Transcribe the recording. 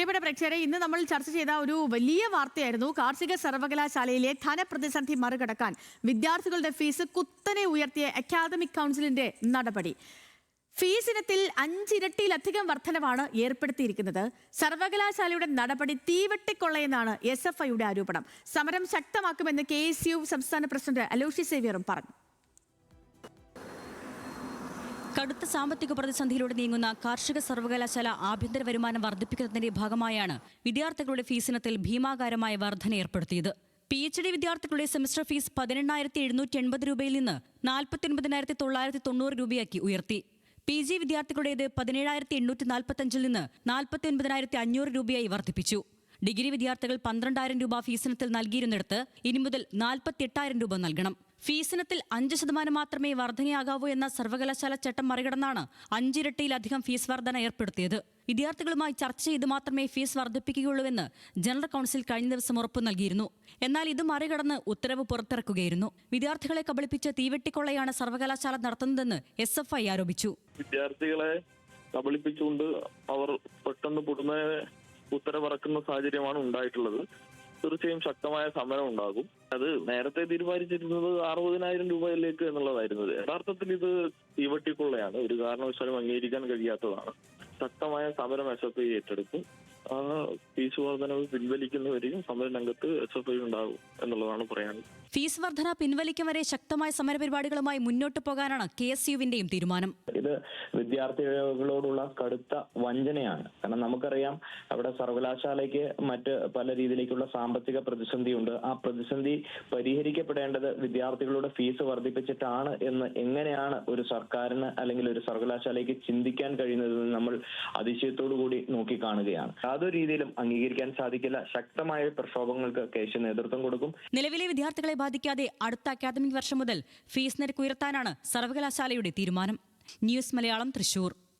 പ്രിയപ്പെട്ട പ്രേക്ഷകരെ ഇന്ന് നമ്മൾ ചർച്ച ചെയ്ത ഒരു വലിയ വാർത്തയായിരുന്നു. കാർഷിക സർവകലാശാലയിലെ ധനപ്രതിസന്ധി മറികടക്കാൻ വിദ്യാർത്ഥികളുടെ ഫീസ് കുത്തനെ ഉയർത്തിയ അക്കാദമിക് കൗൺസിലിന്റെ നടപടി. ഫീസ് ഇനത്തിൽ അഞ്ചിരട്ടിയിലധികം വർധനവാണ് ഏർപ്പെടുത്തിയിരിക്കുന്നത്. സർവകലാശാലയുടെ നടപടി തീവെട്ടിക്കൊള്ളയെന്നാണ് എസ് എഫ് ഐയുടെ ആരോപണം. സമരം ശക്തമാക്കുമെന്ന് കെ എസ് യു സംസ്ഥാന പ്രസിഡന്റ് അലോഷി സേവ്യറും പറഞ്ഞു. കടുത്ത സാമ്പത്തിക പ്രതിസന്ധിയിലൂടെ നീങ്ങുന്ന കാർഷിക സർവകലാശാല ആഭ്യന്തര വരുമാനം വർദ്ധിപ്പിക്കുന്നതിന്റെ ഭാഗമായാണ് വിദ്യാർത്ഥികളുടെ ഫീസിനത്തിൽ ഭീമാകാരമായ വർധന ഏർപ്പെടുത്തിയത്. പി എച്ച് ഡി വിദ്യാർത്ഥികളുടെ സെമസ്റ്റർ ഫീസ് പതിനെണ്ണായിരത്തി എഴുന്നൂറ്റി എൺപത് രൂപയിൽ നിന്ന് നാൽപ്പത്തി ഒൻപതിനായിരത്തി തൊള്ളായിരത്തി തൊണ്ണൂറ് രൂപയാക്കി ഉയർത്തി. പി ജി വിദ്യാർത്ഥികളുടേത് പതിനേഴായിരത്തി എണ്ണൂറ്റി നാൽപ്പത്തഞ്ചിൽ നിന്ന് നാൽപ്പത്തി ഒൻപതിനായിരത്തി അഞ്ഞൂറ് രൂപയായി വർദ്ധിപ്പിച്ചു. ഡിഗ്രി വിദ്യാർത്ഥികൾ പന്ത്രണ്ടായിരം രൂപ ഫീസിനത്തിൽ നൽകിയിരുന്നിടത്ത് ഇനി മുതൽ നാൽപ്പത്തി എട്ടായിരം രൂപ നൽകണം. ഫീസിനത്തിൽ അഞ്ച് ശതമാനം മാത്രമേ വർധനയാകാവൂ എന്ന സർവകലാശാല ചട്ടം മറികടന്നാണ് അഞ്ചിരട്ടിയിലധികം ഫീസ് വർധന ഏർപ്പെടുത്തിയത്. വിദ്യാർത്ഥികളുമായി ചർച്ച ചെയ്ത് മാത്രമേ ഫീസ് വർദ്ധിപ്പിക്കുകയുള്ളൂവെന്ന് ജനറൽ കൌൺസിൽ കഴിഞ്ഞ ദിവസം ഉറപ്പ് നൽകിയിരുന്നു. എന്നാൽ ഇത് മറികടന്ന് ഉത്തരവ് പുറത്തിറക്കുകയായിരുന്നു. വിദ്യാർത്ഥികളെ കബളിപ്പിച്ച് തീവെട്ടിക്കൊള്ളയാണ് സർവകലാശാല നടത്തുന്നതെന്ന് എസ് എഫ് ഐ ആരോപിച്ചു. വിദ്യാർത്ഥികളെ കബളിപ്പിച്ചുകൊണ്ട് അവർ പെട്ടെന്ന് പൊടുന്ന ഉത്തരവിറക്കുന്ന സാഹചര്യമാണ് ഉണ്ടായിട്ടുള്ളത്. തീർച്ചയായും ശക്തമായ സമരം ഉണ്ടാകും. അത് നേരത്തെ തീരുമാനിച്ചിരുന്നത് അറുപതിനായിരം രൂപയിലേക്ക് എന്നുള്ളതായിരുന്നത് യഥാർത്ഥത്തിൽ ഇത് തീവട്ടിക്കൊള്ളയാണ്. ഒരു കാരണവശാലും അംഗീകരിക്കാൻ കഴിയാത്തതാണ്. ശക്തമായ സമരം എസ് എഫ് ഐ ഏറ്റെടുക്കും ആ ഫീസ് വർധനവ് പിൻവലിക്കുന്നവരെയും സമരരംഗത്ത് എസ് എഫ് ഐ ഉണ്ടാകും എന്നുള്ളതാണ് പറയാൻ. ഫീസ് വർധന പിൻവലിക്കും വരെ ശക്തമായ സമരപരിപാടികളുമായി മുന്നോട്ട് പോകാനാണ് കെ എസ് യുവിന്റെയും തീരുമാനം. ഇത് വിദ്യാർത്ഥികളോടുള്ള കടുത്ത വഞ്ചനയാണ്. കാരണം നമുക്കറിയാം അവിടെ സർവകലാശാലയ്ക്ക് മറ്റ് പല രീതിയിലേക്കുള്ള സാമ്പത്തിക പ്രതിസന്ധിയുണ്ട്. ആ പ്രതിസന്ധി പരിഹരിക്കപ്പെടേണ്ടത് വിദ്യാർത്ഥികളുടെ ഫീസ് വർദ്ധിപ്പിച്ചിട്ടാണ് എന്ന് എങ്ങനെയാണ് ഒരു സർക്കാരിന് അല്ലെങ്കിൽ ഒരു സർവകലാശാലയ്ക്ക് ചിന്തിക്കാൻ കഴിയുന്നത് നമ്മൾ അതിശയത്തോടു കൂടി നോക്കിക്കാണുകയാണ്. യാതൊരു രീതിയിലും അംഗീകരിക്കാൻ സാധിക്കില്ല. ശക്തമായ പ്രക്ഷോഭങ്ങൾക്ക് കേശു നേതൃത്വം കൊടുക്കും. നിലവിലെ വിദ്യാർത്ഥികളെ ബാധിക്കാതെ അടുത്ത അക്കാദമിക് വർഷം മുതൽ ഫീസ് നിരക്ക് ഉയർത്താനാണ് സർവകലാശാലയുടെ തീരുമാനം. ന്യൂസ് മലയാളം തൃശൂർ.